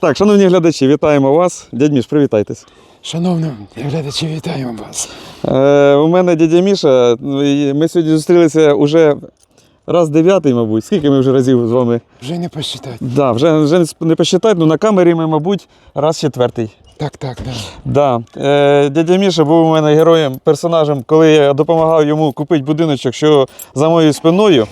Так, шановні глядачі, вітаємо вас. Дядь Міш, привітайтесь. Шановні глядачі, вітаємо вас. Е, у мене дядя Міша. ну, Ми сьогодні зустрілися уже раз дев'ятий, мабуть. Скільки ми вже разів з вами? Вже не посчитати. Да, вже, вже не посчитати, ну на камері ми, мабуть, раз четвертий. Так, так, да. Да. Е, дядя Міша був у мене героєм, персонажем, коли я допомагав йому купити будиночок, що за моєю спиною.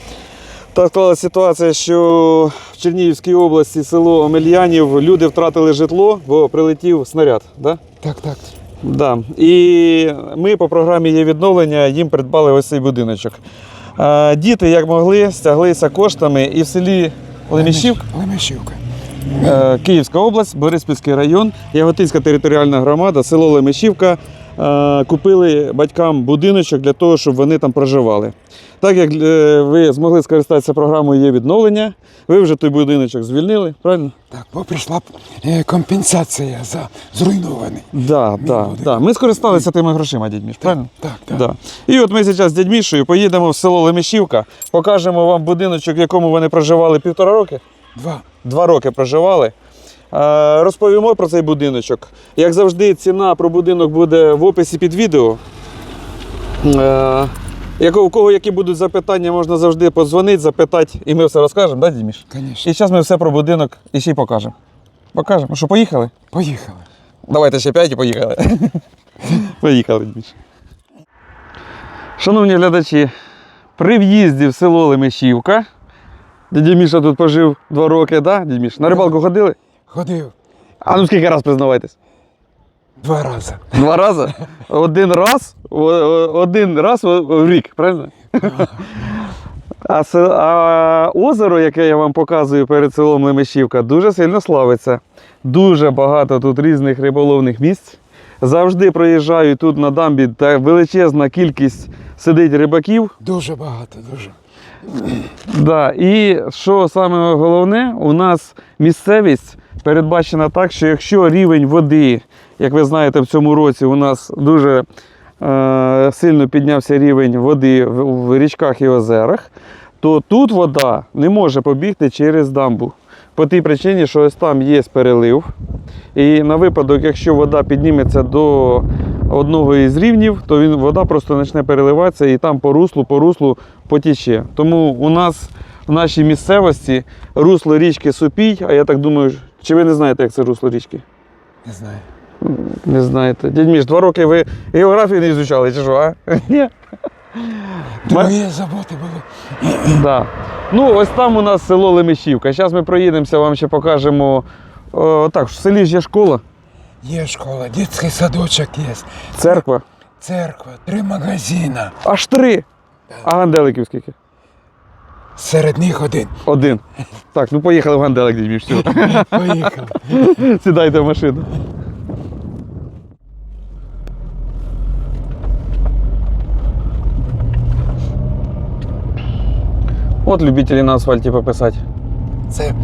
Так склалася ситуація, що в Чернігівській області, село Омельянів, люди втратили житло, бо прилетів снаряд. Да? Так, так. Да. І ми по програмі є відновлення їм придбали ось цей будиночок. Е, Діти, як могли, стяглися коштами і в селі Лемішів, Лемешівка. Е, Київська область, Бориспільський район, Яготинська територіальна громада, село Лемешівка купили батькам будиночок для того, щоб вони там проживали. Так як е, ви змогли скористатися програмою є відновлення, ви вже той будиночок звільнили, правильно? Так, бо прийшла е, компенсація за зруйнований. Да, да, да. Ми скористалися тими грошима, дядь Міш, правильно? Так, так. Да. І от ми зараз з дядь Мішою поїдемо в село Лемешівка, покажемо вам будиночок, в якому вони проживали півтора роки. Два. Два роки проживали. Е, Розповімо про цей будиночок. Як завжди, ціна про будинок буде в описі під відео. Е, Яко- У кого які будуть запитання, можна завжди подзвонити, запитати, і ми все розкажемо, да, дядь Міш? Звісно. І зараз ми все про будинок і ще й покажемо. Покажемо. Що, поїхали? Поїхали. Давайте ще п'ять і поїхали. поїхали, Дміш. Шановні глядачі, при в'їзді в село Лемешівка. Дядя Міша тут пожив два роки, да, Міш? На рибалку ходили? Ходив А ну скільки раз признавайтесь? два рази. Два рази? Один раз, один раз в в рік, правильно? А, а озеро, яке я вам показую перед селом Лемешівка, дуже сильно славиться. Дуже багато тут різних риболовних місць. Завжди проїжджаю тут на дамбі, та величезна кількість сидить рибаків. Дуже багато, дуже. Да. І що саме головне, у нас місцевість передбачена так, що якщо рівень води, як ви знаєте, в цьому році у нас дуже е, сильно піднявся рівень води в, в річках і озерах, то тут вода не може побігти через дамбу. По тій причині, що ось там є перелив. І на випадок, якщо вода підніметься до одного із рівнів, то він, вода просто почне переливатися і там по руслу, по руслу потіче. Тому у нас в нашій місцевості русло річки Супій, а я так думаю, чи ви не знаєте, як це русло річки? Не знаю. Не знаєте. Дядь Міш, два роки ви географію не ізучали, чи що, а? Ні? Другі заботи були. Да. Ну, ось там у нас село Лемешівка. Зараз ми проїдемося, вам ще покажемо. О, так, в селі ж є школа, Є школа, дитячий садочок є, церква. церква, три магазини. Аж три. А ганделиків скільки? Серед них один. Один. Так, ну поїхали в ганделик, дядь Міш, все. Поїхали. Сідайте в машину. От любителі на асфальті пописати. Це, е,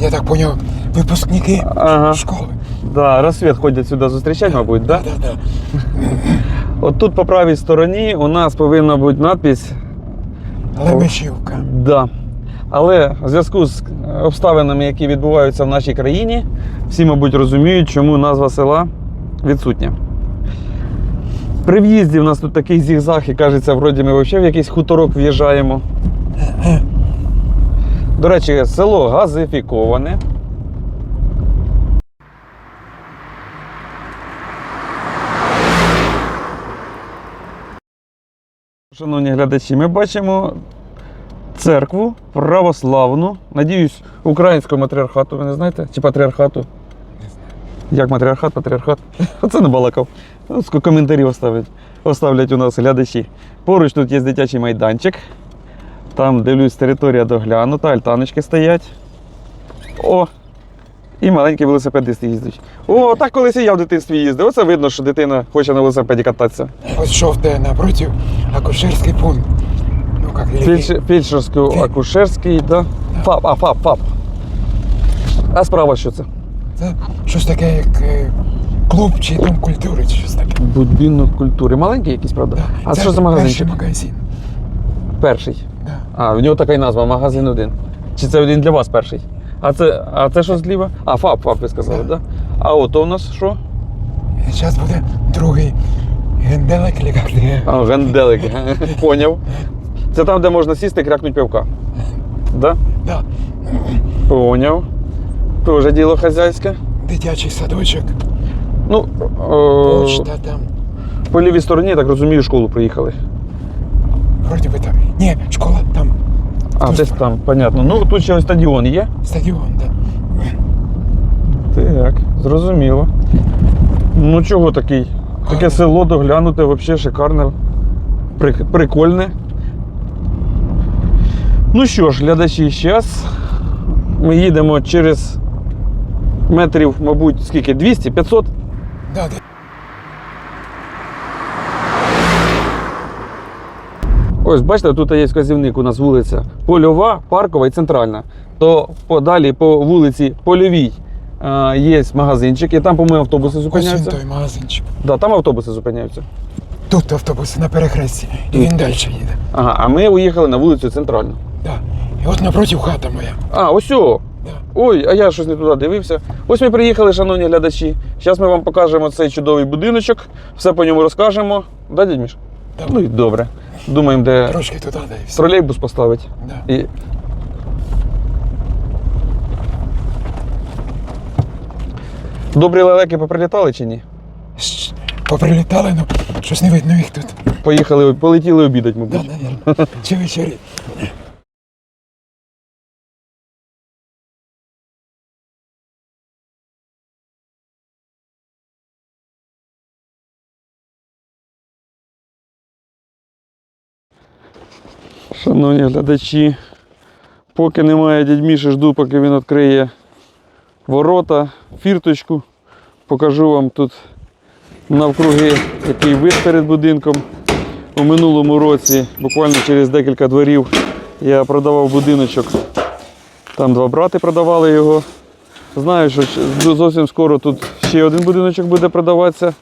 я так поняв, випускники Ага. школи. Да, розсвіт ходять сюди зустрічати, мабуть, да? Да, да. От тут по правій стороні у нас повинна бути надпись Лемешівка. Да. Але в зв'язку з обставинами, які відбуваються в нашій країні, всі, мабуть, розуміють, чому назва села відсутня. При в'їзді в нас тут такий зігзаг, і кажеться, вроді ми взагалі в якийсь хуторок в'їжджаємо. До речі, село газифіковане. Шановні глядачі, ми бачимо церкву православну, надіюсь, українського матріархату, ви не знаєте? Чи патріархату? Як матріархат, патріархат? Оце не балакав. Ну, коментарі оставлять, оставлять у нас глядачі. Поруч тут є дитячий майданчик. Там, дивлюсь, територія доглянута, альтаночки стоять. О! І маленькі велосипедисти їздять. О, так колись і я в дитинстві їздив. Оце видно, що дитина хоче на велосипеді кататися. Ось жовте напротив акушерський пункт. Ну как, или- Фельдш... Фельдшерсько-акушерський, да? ФАП, а ФАП, ФАП. А справа що це? Це щось таке, як е, клуб чи дом культури, чи щось таке. Будинок культури. Маленький якийсь, правда? А Це що за Перший магазинчик? магазин. Перший. Да. А, в нього така й назва, магазин один. Чи це один для вас перший? А це, а це що зліва? А, ФАП, ФАП ви сказали, так? Да. Да. А ото у нас що? Зараз буде другий генделик лікарня. А, генделик. Поняв. Це там, де можна сісти і крякнуть пивка. Да? Да. Поняв. Тоже діло хазяйське. Дитячий садочок, Ну, о, почта там. по лівій стороні, я так розумію, школу приїхали. Вроді би там. Ні, школа там. А, десь там, понятно. Ну, тут ще ось стадіон є. Стадіон, да. Так, зрозуміло. Ну чого такий? Таке село доглянуте, взагалі шикарне, прикольне. Ну що ж, глядачі, зараз ми їдемо через метрів, мабуть, скільки? 200, 500? Да, да. Ось, бачите, тут є вказівник у нас вулиця Польова, Паркова і Центральна. То подалі по вулиці Польовій е, є магазинчик, і там, по-моєму, автобуси Ось він зупиняються. той магазинчик. Да, там автобуси зупиняються. Тут автобуси на перехресті. І він далі їде. Ага, а ми уїхали на вулицю Центральну. Да. І от напротив хата моя. А, ось о. Да. Ой, а я щось не туди дивився. Ось ми приїхали, шановні глядачі. Зараз ми вам покажемо цей чудовий будиночок, все по ньому розкажемо. Да, дядь Міш? Да. Ну і добре. Думаємо, де Трошки туди, да, все. тролейбус поставити. Да. І... Добрі лелеки поприлітали чи ні? Щ- Поприлітали, ну щось не видно їх тут. Поїхали, полетіли обідати, Да, мабуть. навірно. Чи вечері. Шановні глядачі, поки немає дядь Міші, жду, поки він відкриє ворота, фірточку. Покажу вам тут навкруги який вид перед будинком. У минулому році, буквально через декілька дворів, я продавав будиночок. Там два брати продавали його. Знаю, що зовсім скоро тут ще один будиночок буде продаватися.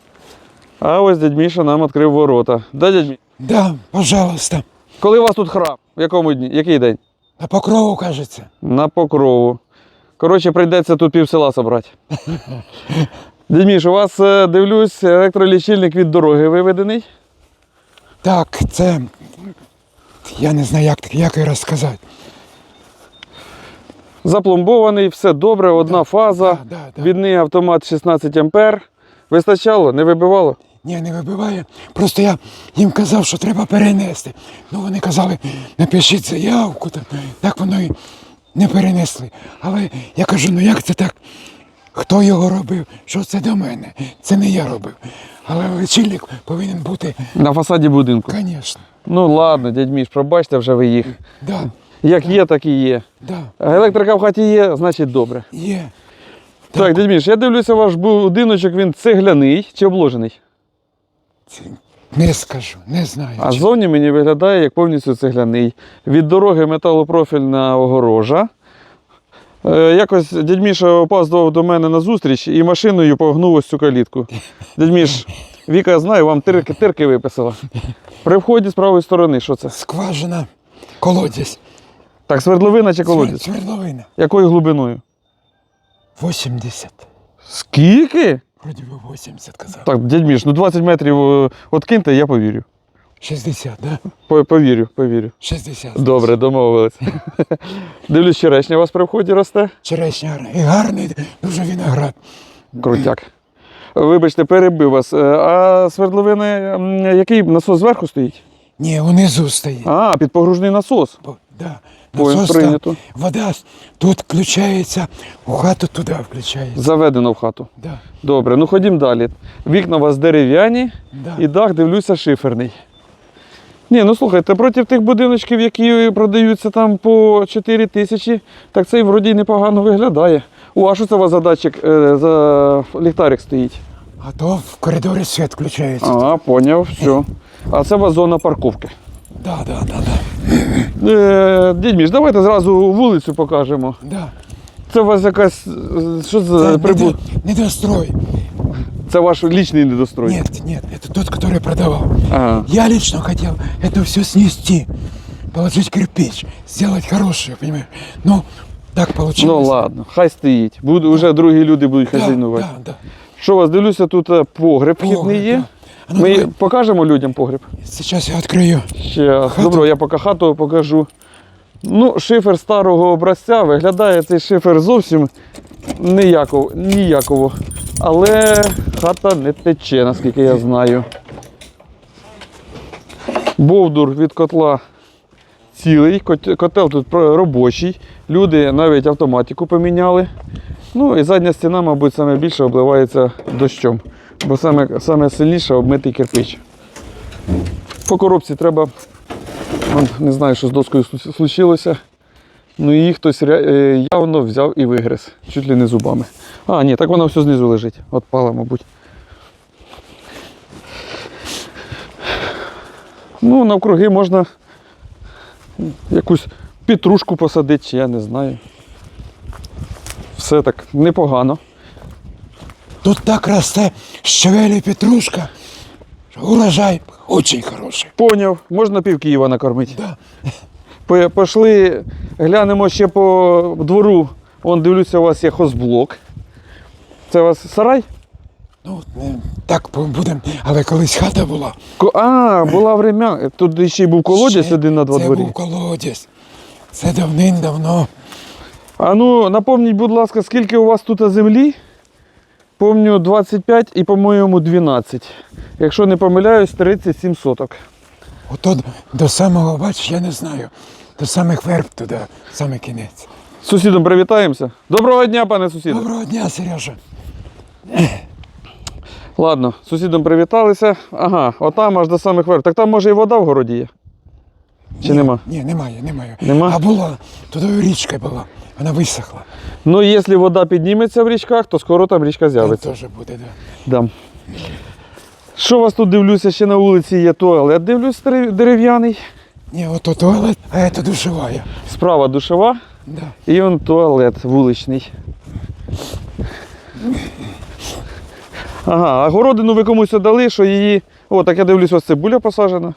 А ось дядь Міша нам відкрив ворота. Да, дядь Міша? Да, пожалуйста. Коли у вас тут храм? В якому дні? Який день? На покрову, кажеться. На покрову. Коротше, прийдеться тут пів села собрати. Дядь Міш, у вас, е, дивлюсь, електролічильник від дороги виведений. Так, це. Я не знаю, як, як і розказати. Запломбований, все добре, одна фаза. да, да. Відний автомат 16 ампер. Вистачало, не вибивало? Ні, не вибиває. Просто я їм казав, що треба перенести. Ну вони казали, напишіть заявку, так, так воно і не перенесли. Але я кажу, ну як це так? Хто його робив? Що це до мене? Це не я робив. Але лічильник повинен бути, На фасаді будинку. звісно. Ну ладно, дядь Міш, пробачте вже ви їх. Да, Як є, так і є. да, А Електрика в хаті є, значить добре. є. Так, дядь Міш, я дивлюся, ваш будиночок він цегляний чи обложений. Не скажу, не знаю. А чи- зовні мені виглядає як повністю цегляний. Від дороги металопрофільна огорожа. Е, якось дядь Міша опаздував до мене на зустріч і машиною погнув ось цю калітку. Дядь Міш, Віка, я знаю, вам тирки, тирки виписала. При вході з правої сторони, що це? Скважина, колодязь. Так, свердловина чи колодязь? Свердловина. Якою глибиною? 80. Скільки? Вроді би 80 казав. Так, дядь Міш, ну 20 метрів е, откиньте, я повірю. 60, да? По- Повірю, повірю. 60. Добре, домовились. Дивлюсь, черешня у вас при вході росте. Черешня гарна. І гарний дуже виноград. Крутяк. Вибачте, перебив вас. Е, А свердловини, який насос зверху стоїть? Ні, унизу стоїть. А, підпогружний насос. Бо, да, прийнято. вода тут включається, у хату туди включається. Заведено в хату. Да, Добре, ну ходім далі. Вікна у вас дерев'яні да. і дах, дивлюся, шиферний. Ні, ну слухайте, проти тих будиночків, які продаються там по 4 тисячі, так цей вроді непогано виглядає. О, а що це у вас за датчик, е, за ліхтарик стоїть? А то в коридорі світ включається. А, поняв, все. А це у вас зона парковки. Да, да, да, да. Е, дідь Міш, давайте зразу вулицю покажемо. да. Це у вас якась. е, Що Це за прибут? недо- недострой. Це ваш лічний недострой. Нет, нет, это тот, который продавал. Ага. Я лично хотел это все снести, положить кирпич, сделать хорошее, понимаешь? Но Так вийшло. Ну ладно, хай стоїть. Буду, вже другі люди будуть хазяйнувати. Да, да. Що у вас дивлюся, тут е, погреб вхідний Погреб, є. да. Ми покажемо людям погреб. Зараз я відкрию. Ще добро, я поки хату покажу. Ну, шифер старого образця виглядає цей шифер зовсім ніяково, ніяково. Але хата не тече, наскільки я знаю. Бовдур від котла цілий, котел тут робочий. Люди навіть автоматику поміняли. Ну і задня стіна, мабуть, саме більше обливається дощом, бо саме, саме сильніше обмитий кирпич. По коробці треба Не знаю, що з доскою слу- случилося. Ну її хтось е, явно взяв і вигриз, чуть ли не зубами. А, ні, так вона все знизу лежить. Отпала, мабуть. Ну, навкруги можна якусь петрушку посадити, чи я не знаю. Все так непогано. Тут так росте щавелі петрушка. що Урожай дуже хороший. Поняв, можна пів Києва накормити. Да. Пішли, глянемо ще по двору. Вон дивлюся, у вас є хозблок. Це у вас сарай? Ну, так будемо. Але колись хата була. А, була врем'я. Тут ще й був колодязь Ще один на два Це дворі. був колодязь. Це давним-давно. А ну, напомніть, будь ласка, скільки у вас тут землі? Помню 25 і, по-моєму, 12. Якщо не помиляюсь, 37 соток. Ото до самого, бач, я не знаю. До самих верб туди, саме кінець. З сусідом привітаємося. Доброго дня, пане сусіде. Доброго дня, Сережа. Ладно, з сусідом привіталися. Ага, отам аж до самих верб. Так там може і вода в городі є. Чи Ні, нема? Ні, немає, немає. Нема? А була, туди річка була. Вона висохла. Ну, якщо вода підніметься в річках, то скоро там річка з'явиться. теж буде, да. Да. Що вас тут дивлюся, ще на вулиці є туалет, дивлюсь дерев'яний. Ні, ото туалет, а це душевая. Справа душова Да. і он туалет вуличний. Ага, а городину ви комусь дали, що її. О, так я дивлюсь, ось цибуля посаджена.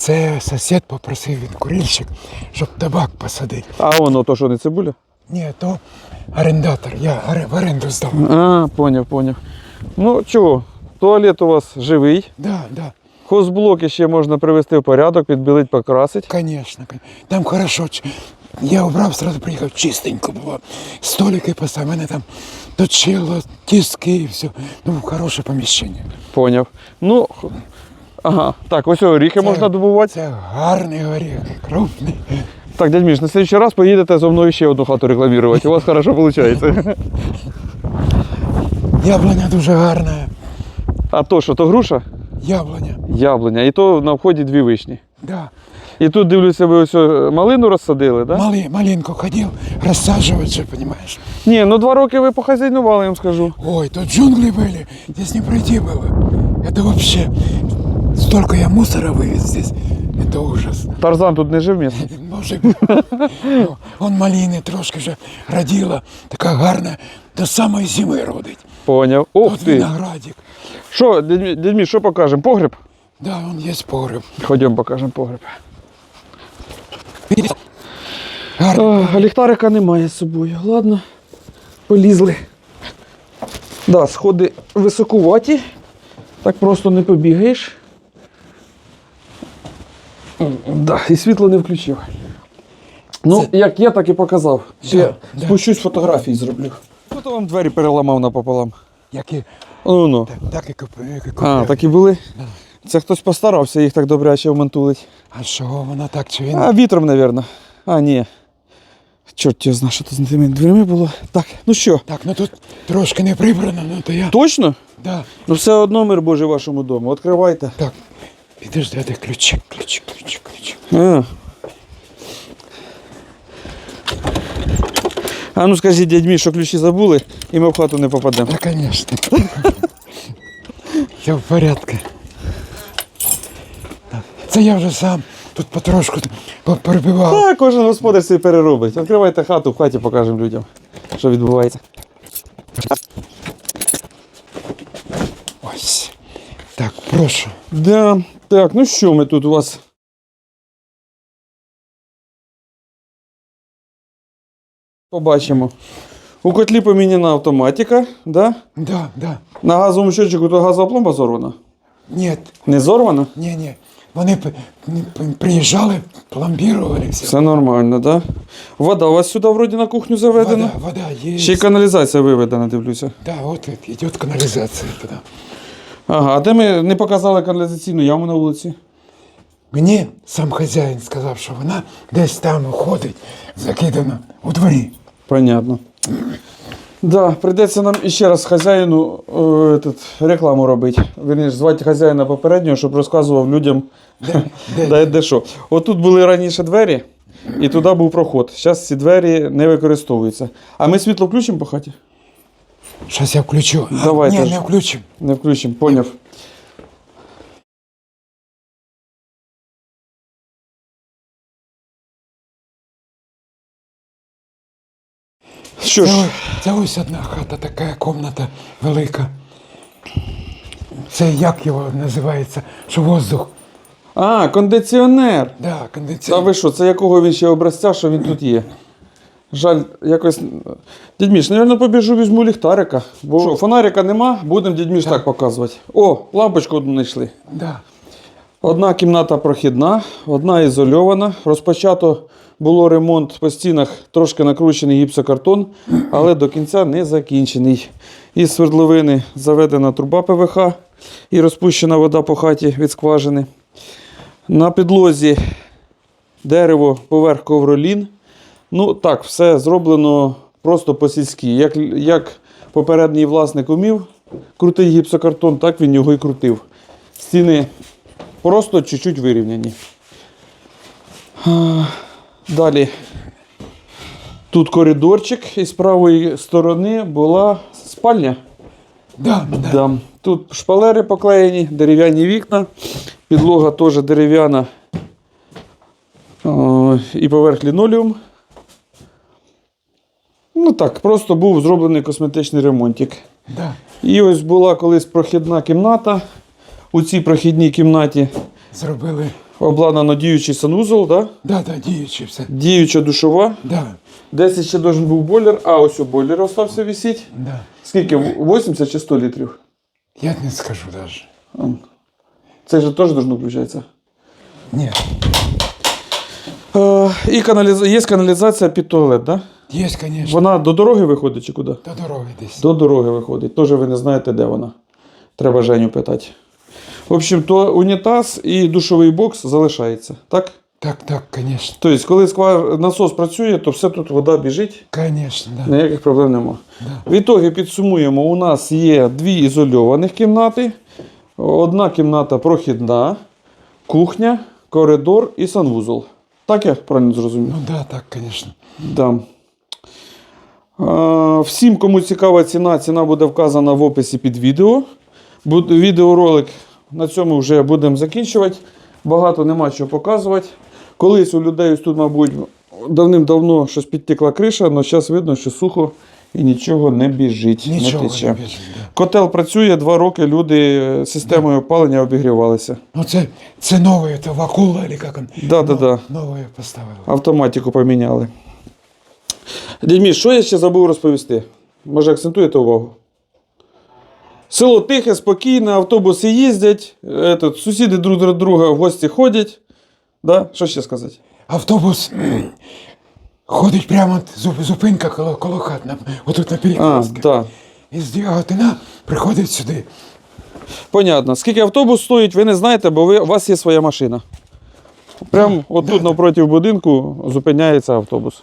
Це сусід попросив він курильщик, щоб табак посадити. А воно то що не цибуля? Ні, то орендатор, я в оренду здав. А, поняв, поняв. Ну чого, туалет у вас живий. Да, да, Хозблоки ще можна привести в порядок, підбілити, покрасити. кон- Там хорошо. Я обрав, сразу приїхав, чистенько було. Столики поставив, мене там точило, тіски і все. Ну, хороше поміщення. Поняв. Ну, ага. Так, ось оріхи можна добувати. Це гарний горіх, крупний. Так, дядь Міш, на следующий раз поїдете зо мною ще одну хату рекламувати. У вас хорошо виходить. Яблуня дуже гарна. А то що, то груша? Яблуня. Яблуня. І то на вході дві вишні. Да. І тут дивлюся, ви ось о, малину розсадили, так? Да? Мали, маленько ходив, розсаджувати же, понимаешь. Ні, ну два роки ви похазяйнували, я вам скажу. Ой, тут джунгли были, здесь не пройти было. Это вообще, столько я мусора вывез здесь. Это ужас. Тарзан тут не жив місце. Може. Ну, Он малини трошки вже родила, така гарна, до самої зими родить. Поняв. Ух Тут ти. виноградик. Що, дядь Мі- дядь Міш, що покажемо? Погреб? Да, он є погреб. Ходімо, покажемо погреб. Гарний. А ліхтарика немає з собою. Ладно, полізли. Да, сходи високуваті. Так просто не побігаєш. Да, і світло не включив. Ну, як є, так і показав. Ще Да, да. спущусь фотографії зроблю. Хто то вам двері переламав напополам? Як і, Ну, ну. так, так і купив. як і А, купив. так і були? Це хтось постарався їх так добряче вмантулить. А чого вона так, чи він? А, вітром, мабуть. А, ні. Чорт його знає, що тут з тими дверима було. Так, ну що, Так, ну тут трошки не прибрано, ну то я. точно? Да. Ну все одно мир Божий вашому дому. Відкривайте. Так, підожди, де ключі, ключі, ключі, ключі. А. а ну скажіть дядьмі, що ключі забули, і ми в хату не попадемо. Да, конечно. Все в порядку. Це я вже сам тут потрошку перебивав. Так, кожен господар собі переробить. Відкривайте хату, в хаті покажемо людям, що відбувається. Ось. Так, прошу. Да. Так, ну що ми тут у вас Побачимо. У котлі поміняна автоматика, да? Да, да. на газовому щотчику то газова пломба зорвана. Ні, Не зорвана? ні, ні. Вони приїжджали, пломбірували все. Все нормально, да? Вода у вас сюди вроді на кухню заведена? Вода, вода є. Ще й каналізація виведена, дивлюся. Да, от йде каналізація туди. Ага, а де ми не показали каналізаційну яму на вулиці? Мені сам хазяїн сказав, що вона десь там ходить, закидана у дворі. Понятно. Да, прийдеться нам іще раз хазяїну е, этот, рекламу робити. Вірніше, звати хазяїна попереднього, щоб розказував людям, Де, де, де, де що. Отут були раніше двері, і туди був проход. Зараз ці двері не використовуються. А ми світло включимо по хаті? Щас я включу. А, Давайте Ні, не включимо. Не включимо, поняв. Що Це, ж, о- це ось одна хата, така комната велика. Це як його називається? Що воздух. а, кондиціонер. Да, Та кондиціонер. ви що, це якого він ще образця, що він тут є? Жаль, якось. Дядь Міш, мабуть, побіжу, візьму ліхтарика. Бо що, фонарика нема, будемо дядь Міш так показувати. О, лампочку одну знайшли. Да. Одна кімната прохідна, одна ізольована. Розпочато було ремонт по стінах, трошки накручений гіпсокартон, але до кінця не закінчений. Із свердловини заведена труба ПВХ і розпущена вода по хаті від скважини. На підлозі дерево поверх ковролін. Ну так, все зроблено просто по-сільськи. Як, як попередній власник умів крутий гіпсокартон, так він його і крутив. Стіни просто чуть-чуть вирівняні. Далі. Тут коридорчик, і з правої сторони була спальня. Да, да. Да. Тут шпалери поклеєні, дерев'яні вікна, підлога теж дерев'яна. І поверх лінолеум. Ну так, просто був зроблений косметичний ремонтик. да. І ось була колись прохідна кімната. У цій прохідній кімнаті Зробили. обладнано діючий санузел, да? Да, да, діючи все. діюча душова. Да, Десь ще должен був бойлер, а ось у бойлер остався висіти. да. Скільки? 80 чи 100 літрів? Я не скажу навіть. Це ж теж должно включатися. Ні. Е, і каналіз... є каналізація під туалет, да? Є, звісно, Вона до дороги виходить чи куди? до дороги десь. До дороги виходить. Теж ви не знаєте, де вона. Треба Женю питати. В общем, то унітаз і душовий бокс залишається. Так? Так, так, звісно. Тобто, коли сква- насос працює, то все тут вода біжить, Звісно, да. ніяких проблем нема. Да. В ітогі підсумуємо: у нас є дві ізольованих кімнати, одна кімната прохідна, кухня, коридор і санвузол. Так я правильно зрозумів? Ну да, так, звісно. Да. Всім, кому цікава ціна, ціна буде вказана в описі під відео. Відеоролик на цьому вже будемо закінчувати. Багато нема чого показувати. Колись у людей ось тут, мабуть, давним-давно щось підтекла криша, але зараз видно, що сухо і нічого не біжить. Нічого не не біжить. Да. Котел працює два роки, люди е, системою опалення обігрівалися. Ну це, це нове, це вакула, чи як він? Да, да, да. Нове поставили. Автоматику поміняли. Дідьмі, що я ще забув розповісти? Може, акцентуєте увагу? Село тихе, спокійне, автобуси їздять, этот, сусіди друг до друга в гості ходять. Да? Що ще сказати? Автобус ходить прямо зуп- зупинка коло, коло хат, на, отут на А, перекрестку. да. І з Дяготина приходить сюди. Понятно. Скільки автобус стоїть, ви не знаєте, бо ви, у вас є своя машина. Прямо отут навпроти будинку зупиняється автобус.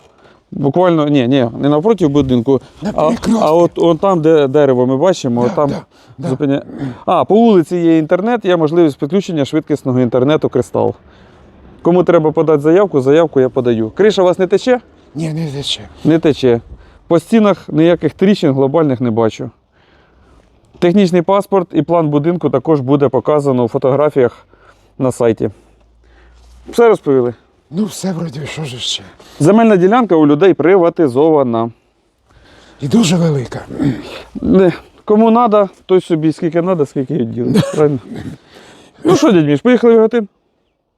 Буквально, ні, ні, не навпроти будинку, а, а от, от там, де дерево ми бачимо, Да, там да, да. А, по вулиці є інтернет, є можливість підключення швидкісного інтернету Кристал. Кому треба подати заявку, заявку я подаю. Криша у вас не тече? Ні, не тече. Не тече. По стінах ніяких тріщин глобальних не бачу. Технічний паспорт і план будинку також буде показано у фотографіях на сайті. Все розповіли. Ну, все вроді, що ж ще. Земельна ділянка у людей приватизована. І дуже велика. Не. Кому треба, той собі скільки треба, скільки й ділить. Правильно? Ну що, дядь Міш, поїхали в Гатин?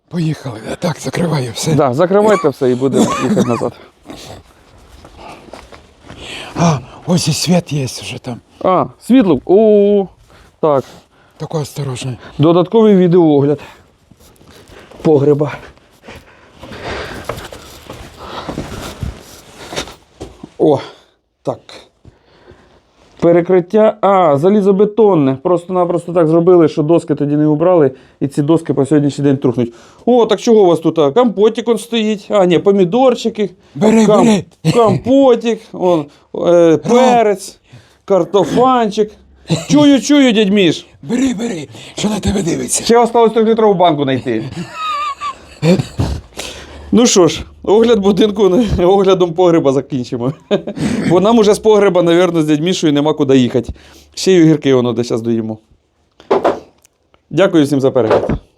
Поїхали. Так, закриваю все. Так, да, закривайте все і будемо їхати назад. А, ось і світ є вже там. А, світло. О, так. Тако осторожно. Додатковий відеоогляд. Погреба. О, так. Перекриття. А, залізобетонне. Просто-напросто так зробили, що доски тоді не убрали, і ці доски по сьогоднішній день трухнуть. О, так чого у вас тут? а? Компотик он стоїть. А, ні, помідорчики. Бери, кам- бери. Компотик, он, е, перець, картофанчик. Чую, чую, дядь Міш. Бери, бери, що на тебе дивиться. Ще осталось 3-літрову банку знайти. Ну що ж, огляд будинку оглядом погреба закінчимо. Бо нам уже з погреба, мабуть, з дядь нема куди їхати. Ще й огірки воно де зараз доїмо. Дякую всім за перегляд.